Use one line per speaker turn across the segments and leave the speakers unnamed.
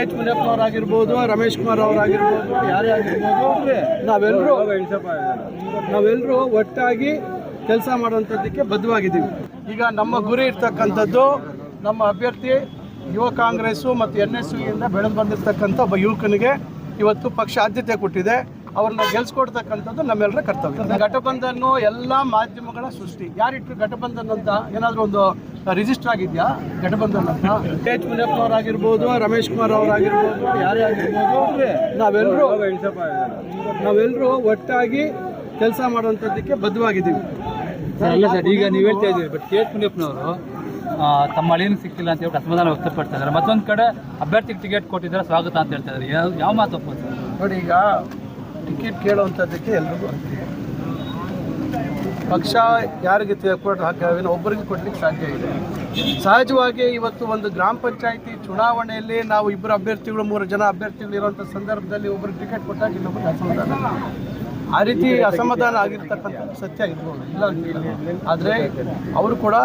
H ಮುನಿಯಪ್ಪನವರಾಗಿರ್ಬೋದು, ರಮೇಶ್ ಕುಮಾರ್ ಅವರಾಗಿರ್ಬೋದು ಯಾರೇ ಆಗಿರ್ಬೋದು ನಾವೆಲ್ಲರೂ ನಾವೆಲ್ಲರೂ ಒಟ್ಟಾಗಿ ಕೆಲಸ ಮಾಡುವಂಥದ್ದಕ್ಕೆ ಬದ್ಧವಾಗಿದ್ದೀವಿ. ಈಗ ನಮ್ಮ ಗುರಿ ಇರ್ತಕ್ಕಂಥದ್ದು ನಮ್ಮ ಅಭ್ಯರ್ಥಿ, ಯುವ ಕಾಂಗ್ರೆಸ್ಸು ಮತ್ತು ಎನ್ ಎಸ್ ಯುಯಿಂದ ಬೆಳೆದು ಬಂದಿರತಕ್ಕಂಥ ಒಬ್ಬ ಯುವಕನಿಗೆ ಇವತ್ತು ಪಕ್ಷ ಆದ್ಯತೆ ಕೊಟ್ಟಿದೆ. ಅವ್ರನ್ನ ಗೆಲ್ಸ್ಕೊಡ್ತಕ್ಕಂಥದ್ದು ನಮ್ಮೆಲ್ಲರ ಕರ್ತವ್ಯ. ಘಟಬಂಧನ್ನು ಎಲ್ಲ ಮಾಧ್ಯಮಗಳ ಸೃಷ್ಟಿ. ಯಾರಿಟ್ರು ಘಟಬಂಧನ್ ಅಂತ ಏನಾದರೂ ಒಂದು ರಿಜಿಸ್ಟರ್ ಆಗಿದೆಯಾ? ಗಠಬಂಧನ್ ಅಂತ ಎಚ್ ಆಗಿರ್ಬೋದು ರಮೇಶ್ ಕುಮಾರ್ ಅವರಾಗಿರ್ಬೋದು ಯಾರೇ ಆಗಿರ್ಬೋದು ನಾವೆಲ್ಲರೂ ನಾವೆಲ್ಲರೂ ಒಟ್ಟಾಗಿ ಕೆಲಸ ಮಾಡುವಂಥದ್ದಕ್ಕೆ ಬದ್ಧವಾಗಿದ್ದೀವಿ.
ಅಲ್ಲ ಸರ್ ಈಗ ನೀವು ಹೇಳ್ತಾ ಇದ್ದೀವಿ ಬಟ್ ಕೆ ಎಚ್ ಮುನಿಯಪ್ಪನವರು ತಮ್ಮ ಅಳಿಯನ್ನು ಸಿಕ್ಕಿಲ್ಲ ಅಂತ ಹೇಳಿ ಅಸಮಾಧಾನ ವ್ಯಕ್ತಪಡ್ತಾ ಇದ್ದಾರೆ. ಮತ್ತೊಂದು ಕಡೆ ಅಭ್ಯರ್ಥಿಗೆ ಟಿಕೆಟ್ ಕೊಟ್ಟಿದ್ದಾರೆ ಸ್ವಾಗತ ಅಂತ ಹೇಳ್ತಾ ಇದ್ದಾರೆ. ಯಾವ ಯಾವ ಮಾತು ಸರ್
ನೋಡಿ ಈಗ ಟಿಕೆಟ್ ಕೇಳುವಂಥದ್ದಕ್ಕೆ ಎಲ್ರಿಗೂ ಪಕ್ಷ ಯಾರಿಗೆ ಕೊಟ್ಟು ಹಾಗೆ ಒಬ್ಬರಿಗೆ ಕೊಡ್ಲಿಕ್ಕೆ ಸಾಧ್ಯ ಇದೆ. ಸಹಜವಾಗಿ ಇವತ್ತು ಒಂದು ಗ್ರಾಮ ಪಂಚಾಯಿತಿ ಚುನಾವಣೆಯಲ್ಲಿ ನಾವು ಇಬ್ಬರು ಅಭ್ಯರ್ಥಿಗಳು, ಮೂರು ಜನ ಅಭ್ಯರ್ಥಿಗಳು ಇರುವಂಥ ಸಂದರ್ಭದಲ್ಲಿ ಒಬ್ಬರಿಗೆ ಟಿಕೆಟ್ ಕೊಟ್ಟಾಗ ಇನ್ನೊಬ್ಬರು ಅಸಮಾಧಾನ ಆ ರೀತಿ ಅಸಮಾಧಾನ ಆಗಿರ್ತಕ್ಕಂಥ ಸತ್ಯ ಇರ್ಬೋದು ಇಲ್ಲ ಆದರೆ ಅವರು ಕೂಡ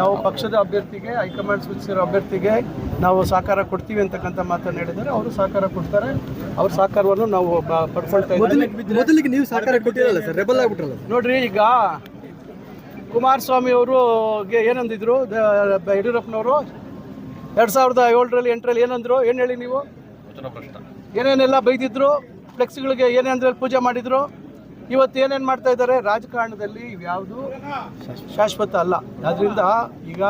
ನಾವು ಪಕ್ಷದ ಅಭ್ಯರ್ಥಿಗೆ ಹೈಕಮಾಂಡ್ ಸೂಚಿಸಿರೋ ಅಭ್ಯರ್ಥಿಗೆ ನಾವು ಸಹಕಾರ ಕೊಡ್ತೀವಿ ಅಂತಕ್ಕಂಥ ಮಾತನ್ನು ಹೇಳಿದರೆ ಅವರು ಸಹಕಾರ ಕೊಡ್ತಾರೆ. ಅವ್ರ ಸಹಕಾರವನ್ನು ನಾವು ಪಡ್ಕೊಳ್ತಾ
ಮೊದಲಿಗೆ ನೀವು ಸಹಕಾರ ಕೊಟ್ಟಿರಲ್ಲ ಸರ್? ರೆಬಲ್ ಆಗ್ಬಿಟ್ರಲ್ಲ
ನೋಡ್ರಿ ಈಗ ಕುಮಾರಸ್ವಾಮಿ ಅವರು ಏನಂದಿದ್ರು? ಯಡಿಯೂರಪ್ಪನವರು ಎರಡು ಸಾವಿರದ ಏಳರಲ್ಲಿ ಎಂಟರಲ್ಲಿ ಏನಂದ್ರು? ಏನು ಹೇಳಿ ನೀವು? ಏನೇನೆಲ್ಲ ಬೈದಿದ್ರು? ಫ್ಲೆಕ್ಸ್ಗಳಿಗೆ ಏನೇಂದ್ರೆ ಪೂಜೆ ಮಾಡಿದ್ರು? ಇವತ್ತು ಏನೇನು ಮಾಡ್ತಾ ಇದ್ದಾರೆ? ರಾಜಕಾರಣದಲ್ಲಿ ಇವ್ಯಾವುದು ಶಾಶ್ವತ ಅಲ್ಲ. ಅದರಿಂದ ಈಗ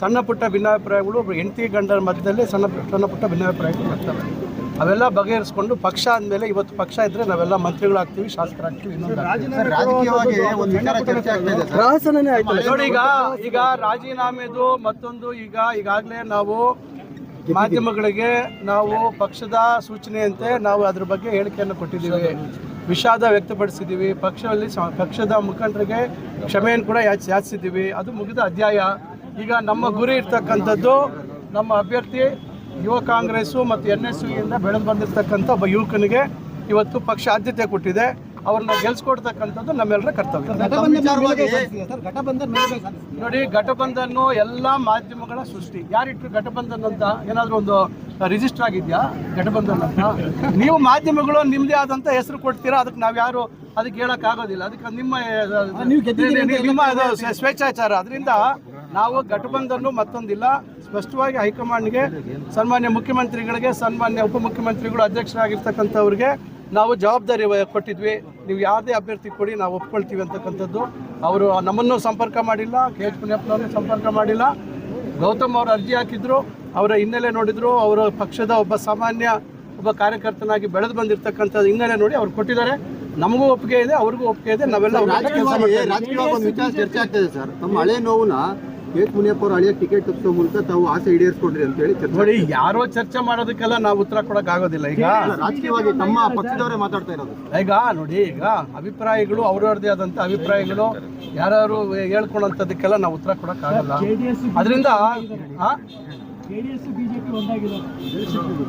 ಸಣ್ಣ ಪುಟ್ಟ ಭಿನ್ನಾಭಿಪ್ರಾಯಗಳು ಹೆಂಡತಿ ಗಂಡರ ಮಧ್ಯದಲ್ಲಿ ಸಣ್ಣ ಸಣ್ಣ ಪುಟ್ಟ ಭಿನ್ನಾಭಿಪ್ರಾಯಗಳು ಬರ್ತವೆ. ಅವೆಲ್ಲ ಬಗೆಹರಿಸ್ಕೊಂಡು ಪಕ್ಷ ಅಂದಮೇಲೆ ಇವತ್ತು ಪಕ್ಷ ಇದ್ರೆ ನಾವೆಲ್ಲ ಮಂತ್ರಿಗಳಾಗ್ತೀವಿ ಶಾಸಕರಾಗ್ತೀವಿ ಇನ್ನೊಂದು ನೋಡಿ ಈಗ ಈಗ ರಾಜೀನಾಮೆದು ಮತ್ತೊಂದು ಈಗ ಈಗಾಗಲೇ ನಾವು ಮಾಧ್ಯಮಗಳಿಗೆ ನಾವು ಪಕ್ಷದ ಸೂಚನೆಯಂತೆ ನಾವು ಅದ್ರ ಬಗ್ಗೆ ಹೇಳಿಕೆಯನ್ನು ಕೊಟ್ಟಿದ್ದೀವಿ. ವಿಷಾದ ವ್ಯಕ್ತಪಡಿಸಿದ್ದೀವಿ. ಪಕ್ಷದಲ್ಲಿ ಪಕ್ಷದ ಮುಖಂಡರಿಗೆ ಕ್ಷಮೆಯನ್ನು ಕೂಡ ಯಾಚಿ, ಯಾಚಿಸಿದ್ದೀವಿ. ಅದು ಮುಗಿದ ಅಧ್ಯಾಯ. ಈಗ ನಮ್ಮ ಗುರಿ ಇರ್ತಕ್ಕಂಥದ್ದು ನಮ್ಮ ಅಭ್ಯರ್ಥಿ ಯುವ ಕಾಂಗ್ರೆಸ್ಸು ಮತ್ತು ಎನ್ ಎಸ್ ಯುಯಿಂದ ಬೆಳೆದು ಬಂದಿರತಕ್ಕಂಥ ಒಬ್ಬ ಯುವಕನಿಗೆ ಇವತ್ತು ಪಕ್ಷ ಆದ್ಯತೆ ಕೊಟ್ಟಿದೆ. ಅವ್ರನ್ನ ಗೆಲ್ಸ್ಕೊಡ್ತಕ್ಕಂಥದ್ದು ನಮ್ಮೆಲ್ಲರ ಕರ್ತವ್ಯ. ನೋಡಿ ಘಟಬಂಧನ್ನು ಎಲ್ಲ ಮಾಧ್ಯಮಗಳ ಸೃಷ್ಟಿ. ಯಾರಿಟ್ರು ಘಟಬಂಧನ್ ಅಂತ ಏನಾದರೂ ಒಂದು ರಿಜಿಸ್ಟರ್ ಆಗಿದೆಯಾ? ಘಟಬಂಧನ್ ಅಂತ? ನೀವು ಮಾಧ್ಯಮಗಳು ನಿಮ್ಮದೇ ಆದಂಥ ಹೆಸರು ಕೊಡ್ತೀರಾ? ಅದಕ್ಕೆ ನಾವು ಯಾರು ಅದಕ್ಕೆ ಹೇಳೋಕ್ಕಾಗೋದಿಲ್ಲ ಆಗೋದಿಲ್ಲ. ಅದಕ್ಕೆ ನಿಮ್ಮ ನಿಮ್ಮ ಸ್ವೇಚ್ಛಾಚಾರ. ಅದರಿಂದ ನಾವು ಘಟಬಂಧನ್ನು ಮತ್ತೊಂದಿಲ್ಲ. ಸ್ಪಷ್ಟವಾಗಿ ಹೈಕಮಾಂಡ್ಗೆ ಸನ್ಮಾನ್ಯ ಮುಖ್ಯಮಂತ್ರಿಗಳಿಗೆ ಸನ್ಮಾನ್ಯ ಉಪಮುಖ್ಯಮಂತ್ರಿಗಳು ಅಧ್ಯಕ್ಷರಾಗಿರ್ತಕ್ಕಂಥವ್ರಿಗೆ ನಾವು ಜವಾಬ್ದಾರಿ ಕೊಟ್ಟಿದ್ವಿ. ನೀವು ಯಾವುದೇ ಅಭ್ಯರ್ಥಿ ಕೊಡಿ ನಾವು ಒಪ್ಕೊಳ್ತೀವಿ ಅಂತಕ್ಕಂಥದ್ದು. ಅವರು ನಮ್ಮನ್ನು ಸಂಪರ್ಕ ಮಾಡಿಲ್ಲ ಕೆ. ಎಚ್. ಮುನಿಯಪ್ಪನವ್ರನ್ನ ಸಂಪರ್ಕ ಮಾಡಿಲ್ಲ. ಗೌತಮ್ ಅವರು ಅರ್ಜಿ ಹಾಕಿದ್ರು ಅವರ ಹಿನ್ನೆಲೆ ನೋಡಿದ್ರು ಅವರ ಪಕ್ಷದ ಒಬ್ಬ ಸಾಮಾನ್ಯ ಒಬ್ಬ ಕಾರ್ಯಕರ್ತನಾಗಿ ಬೆಳೆದು ಬಂದಿರತಕ್ಕಂಥ ಹಿನ್ನೆಲೆ ನೋಡಿ ಅವ್ರು ಕೊಟ್ಟಿದ್ದಾರೆ. ನಮಗೂ ಒಪ್ಪಿಗೆ ಇದೆ ಅವ್ರಿಗೂ ಒಪ್ಪಿಗೆ ಇದೆ ನಾವೆಲ್ಲ
ಚರ್ಚೆ ಆಗ್ತಾ ಇದೆ ಸರ್. ತಮ್ಮ ಹಳೆ ನೋವನ್ನ ಎಚ್ ಮುನಿಯಪ್ಪ ಅವರು ಹಳೆಯ ಟಿಕೆಟ್ ತಪ್ಪಿಸೋ ಮೂಲಕ ತಾವು ಆಸೆ ಈಡೇರಿಸ್ಕೊಂಡ್ರಿ ಅಂತ ಹೇಳಿ
ನೋಡಿ ಯಾರೋ ಚರ್ಚೆ ಮಾಡೋದಕ್ಕೆಲ್ಲ ನಾವು ಉತ್ತರ ಕೊಡಕ್ ಆಗೋದಿಲ್ಲ. ಈಗ
ರಾಜಕೀಯವಾಗಿ ತಮ್ಮ ಪಕ್ಷದವರೇ ಮಾತಾಡ್ತಾ ಇರೋದು.
ಈಗ ನೋಡಿ ಈಗ ಅಭಿಪ್ರಾಯಗಳು ಅವ್ರವ್ರದೇ ಆದಂತ ಅಭಿಪ್ರಾಯಗಳು ಯಾರು ಹೇಳ್ಕೊಳ್ಳೋಂಥದ್ದಕ್ಕೆಲ್ಲ ನಾವು ಉತ್ತರ ಕೊಡೋಕ್ಕಾಗಲ್ಲ ಅದರಿಂದ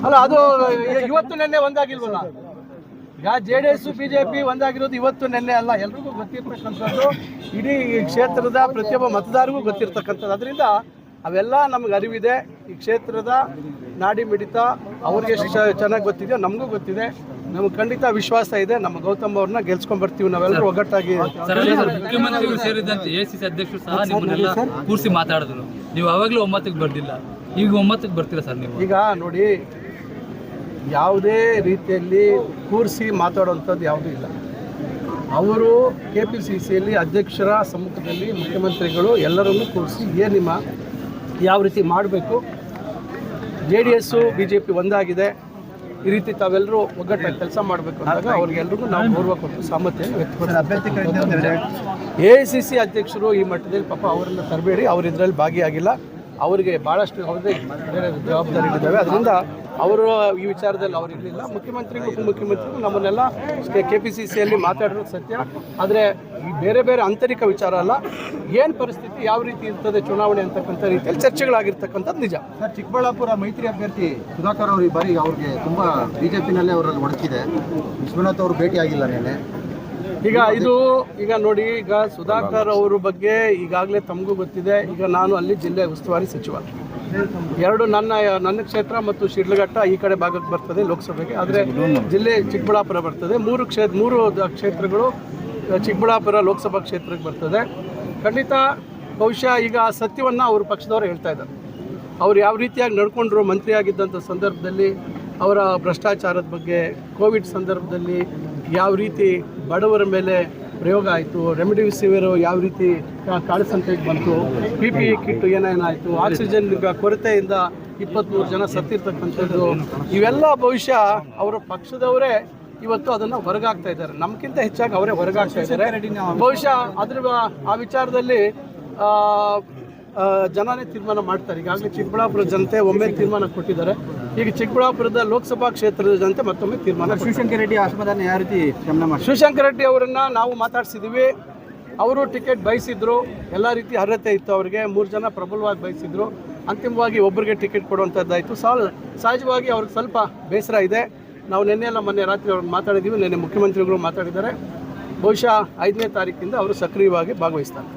ಅಲ್ಲ ಅದು ಇವತ್ತು ನಿನ್ನೆ ಒಂದಾಗಿಲ್ವಲ್ಲ? ಈಗ J D S B J P ಒಂದಾಗಿರೋದು ಇವತ್ತು ನೆನ್ನೆ ಅಲ್ಲ. ಎಲ್ರಿಗೂ ಗೊತ್ತಿರ್ತಕ್ಕಂಥದ್ದು ಇಡೀ ಈ ಕ್ಷೇತ್ರದ ಪ್ರತಿಯೊಬ್ಬ ಮತದಾರಿಗೂ ಗೊತ್ತಿರ್ತಕ್ಕಂಥದ್ದು. ಅದರಿಂದ ಅವೆಲ್ಲ ನಮ್ಗೆ ಅರಿವಿದೆ. ಈ ಕ್ಷೇತ್ರದ ನಾಡಿ ಮಿಡಿತ ಅವ್ರಿಗೆ ಚೆನ್ನಾಗಿ ಗೊತ್ತಿದೆಯೋ ನಮಗೂ ಗೊತ್ತಿದೆ. ನಮ್ಗೆ ಖಂಡಿತ ವಿಶ್ವಾಸ ಇದೆ. ನಮ್ಮ ಗೌತಮ್ ಅವ್ರನ್ನ ಗೆಲ್ಸ್ಕೊಂಡ್ ಬರ್ತೀವಿ ನಾವೆಲ್ಲರೂ ಒಗ್ಗಟ್ಟಾಗಿ.
ಮುಖ್ಯಮಂತ್ರಿಗಳು ಸೇರಿದಂತೆ ಎ ಸಿ ಸಿ ಅಧ್ಯಕ್ಷರು ಸಹ ನಿಮ್ಮನ್ನೆಲ್ಲ ಕೂರಿಸಿ ಮಾತಾಡಿದ್ರು. ನೀವು ಅವಾಗಲೂ ಒಮ್ಮತ್ತಿಗೆ ಬರ್ಲಿಲ್ಲ ಈಗ ಒಮ್ಮತ್ತಿಗೆ ಬರ್ತೀರಾ ಸರ್ ನೀವು?
ಈಗ ನೋಡಿ ಯಾವುದೇ ರೀತಿಯಲ್ಲಿ ಕೂರಿಸಿ ಮಾತಾಡುವಂಥದ್ದು ಯಾವುದೂ ಇಲ್ಲ. ಅವರು ಕೆ ಪಿ ಸಿ ಸಿಯಲ್ಲಿ ಅಧ್ಯಕ್ಷರ ಸಮ್ಮುಖದಲ್ಲಿ ಮುಖ್ಯಮಂತ್ರಿಗಳು ಎಲ್ಲರನ್ನೂ ಕೂರಿಸಿ ಏನು ನಿಮ್ಮ ಯಾವ ರೀತಿ ಮಾಡಬೇಕು? J D S B J P ಒಂದಾಗಿದೆ. ಈ ರೀತಿ ತಾವೆಲ್ಲರೂ ಒಗ್ಗಟ್ಟಾಗಿ ಕೆಲಸ ಮಾಡಬೇಕು ಅಂದಾಗ ಅವ್ರಿಗೆಲ್ರಿಗೂ ನಾವು ಗೌರವ ಕೊಟ್ಟು ಸಾಮರ್ಥ್ಯವನ್ನು ವ್ಯಕ್ತಪಡಿಸ್ತೀವಿ ಎ ಸಿ ಸಿ ಅಧ್ಯಕ್ಷರು ಈ ಮಟ್ಟದಲ್ಲಿ ಪಾಪ ಅವರನ್ನು ತರಬೇಡಿ. ಅವರು ಇದರಲ್ಲಿ ಭಾಗಿಯಾಗಿಲ್ಲ. ಅವರಿಗೆ ಭಾಳಷ್ಟು ಬೇರೆ ಜವಾಬ್ದಾರಿಗಳಿದ್ದಾವೆ ಅದರಿಂದ ಅವರು ಈ ವಿಚಾರದಲ್ಲಿ ಅವರು ಇರಲಿಲ್ಲ. ಮುಖ್ಯಮಂತ್ರಿಗಳು ಉಪಮುಖ್ಯಮಂತ್ರಿಗೂ ನಮ್ಮನ್ನೆಲ್ಲ ಕೆ ಪಿ ಸಿ ಸಿಯಲ್ಲಿ ಮಾತಾಡಿರೋದು ಸತ್ಯ. ಆದರೆ ಬೇರೆ ಬೇರೆ ಆಂತರಿಕ ವಿಚಾರ ಅಲ್ಲ. ಏನು ಪರಿಸ್ಥಿತಿ, ಯಾವ ರೀತಿ ಇರ್ತದೆ ಚುನಾವಣೆ ಅಂತಕ್ಕಂಥ ರೀತಿಯಲ್ಲಿ ಚರ್ಚೆಗಳಾಗಿರ್ತಕ್ಕಂಥದ್ದು ನಿಜ.
ಸರ್, ಚಿಕ್ಕಬಳ್ಳಾಪುರ ಮೈತ್ರಿ ಅಭ್ಯರ್ಥಿ ಸುಧಾಕರ್ ಅವರು ಈ ಬಾರಿ ಅವ್ರಿಗೆ ತುಂಬ ಬಿ ಜೆ ಪಿನಲ್ಲೇ ಅವರಲ್ಲಿ ಒಡಕಿದೆ. ವಿಶ್ವನಾಥ್ ಅವರು ಭೇಟಿಯಾಗಿಲ್ಲ ನಿನ್ನೆ. ನೆನೆ
ಈಗ ಇದು, ಈಗ ನೋಡಿ, ಈಗ ಸುಧಾಕರ್ ಅವರ ಬಗ್ಗೆ ಈಗಾಗಲೇ ತಮಗೂ ಗೊತ್ತಿದೆ. ಈಗ ನಾನು ಅಲ್ಲಿ ಜಿಲ್ಲೆ ಉಸ್ತುವಾರಿ ಸಚಿವ. ಎರಡು ನನ್ನ ನನ್ನ ಕ್ಷೇತ್ರ ಮತ್ತು ಶಿಡ್ಲಘಟ್ಟ ಈ ಕಡೆ ಭಾಗಕ್ಕೆ ಬರ್ತದೆ ಲೋಕಸಭೆಗೆ. ಆದರೆ ಜಿಲ್ಲೆ ಚಿಕ್ಕಬಳ್ಳಾಪುರ ಬರ್ತದೆ. ಮೂರು ಕ್ಷೇ, ಮೂರು ಕ್ಷೇತ್ರಗಳು ಚಿಕ್ಕಬಳ್ಳಾಪುರ ಲೋಕಸಭಾ ಕ್ಷೇತ್ರಕ್ಕೆ ಬರ್ತದೆ. ಖಂಡಿತ ಬಹುಶಃ ಈಗ ಆ ಸತ್ಯವನ್ನು ಅವ್ರ ಪಕ್ಷದವರು ಹೇಳ್ತಾ ಇದ್ದಾರೆ. ಅವ್ರು ಯಾವ ರೀತಿಯಾಗಿ ನಡ್ಕೊಂಡ್ರು ಮಂತ್ರಿ ಆಗಿದ್ದಂಥ ಸಂದರ್ಭದಲ್ಲಿ, ಅವರ ಭ್ರಷ್ಟಾಚಾರದ ಬಗ್ಗೆ, ಕೋವಿಡ್ ಸಂದರ್ಭದಲ್ಲಿ ಯಾವ ರೀತಿ ಬಡವರ ಮೇಲೆ ಪ್ರಯೋಗ ಆಯಿತು ರೆಮಿಡಿಸಿವಿರು ಯಾವ ರೀತಿ ಕಾಳಸಂತೆಗೆ ಬಂತು ಪಿ ಪಿ ಇ ಕಿಟ್ ಏನೇನಾಯಿತು ಆಕ್ಸಿಜನ್ ಕೊರತೆಯಿಂದ ಇಪ್ಪತ್ತ್ಮೂರು ಜನ ಸತ್ತಿರ್ತಕ್ಕಂಥದ್ದು ಇವೆಲ್ಲ ಭವಿಷ್ಯ ಅವರ ಪಕ್ಷದವರೇ ಇವತ್ತು ಅದನ್ನು ಹೊರಗಾಗ್ತಾ ಇದ್ದಾರೆ. ನಮ್ಗಿಂತ ಹೆಚ್ಚಾಗಿ ಅವರೇ ಹೊರಗಾಗ್ತಾ ಇದ್ದಾರೆ. ಬಹುಶಃ ಅದ್ರ ಆ ವಿಚಾರದಲ್ಲಿ ಜನನೇ ತೀರ್ಮಾನ ಮಾಡ್ತಾರೆ. ಈಗಾಗಲೇ ಚಿಕ್ಕಬಳ್ಳಾಪುರ ಜನತೆ ಒಮ್ಮೆ ತೀರ್ಮಾನ ಕೊಟ್ಟಿದ್ದಾರೆ. ಈಗ ಚಿಕ್ಕಬಳ್ಳಾಪುರದ ಲೋಕಸಭಾ ಕ್ಷೇತ್ರದ ಜನತೆ ಮತ್ತೊಮ್ಮೆ ತೀರ್ಮಾನ
ಶಿವಶಂಕರ ರೆಡ್ಡಿ ಅಸಮಾಧಾನ ಯಾವ ರೀತಿ
ಶಿವಶಂಕರ ರೆಡ್ಡಿ ಅವರನ್ನ ನಾವು ಮಾತಾಡ್ಸಿದ್ದೀವಿ ಅವರು ಟಿಕೆಟ್ ಬಯಸಿದ್ರು. ಎಲ್ಲ ರೀತಿ ಅರ್ಹತೆ ಇತ್ತು ಅವರಿಗೆ. ಮೂರು ಜನ ಪ್ರಬಲವಾಗಿ ಬಯಸಿದ್ರು. ಅಂತಿಮವಾಗಿ ಒಬ್ಬರಿಗೆ ಟಿಕೆಟ್ ಕೊಡುವಂಥದ್ದಾಯಿತು ಸಾಲ ಸಹಜವಾಗಿ ಅವ್ರಿಗೆ ಸ್ವಲ್ಪ ಬೇಸರ ಇದೆ. ನಾವು ನಿನ್ನೆ ಎಲ್ಲ ಮೊನ್ನೆ ರಾತ್ರಿ ಅವ್ರು ಮಾತಾಡಿದ್ದೀವಿ ನಿನ್ನೆ ಮುಖ್ಯಮಂತ್ರಿಗಳು ಮಾತಾಡಿದ್ದಾರೆ. ಬಹುಶಃ ಐದನೇ ತಾರೀಕಿಂದ ಅವರು ಸಕ್ರಿಯವಾಗಿ ಭಾಗವಹಿಸ್ತಾರೆ.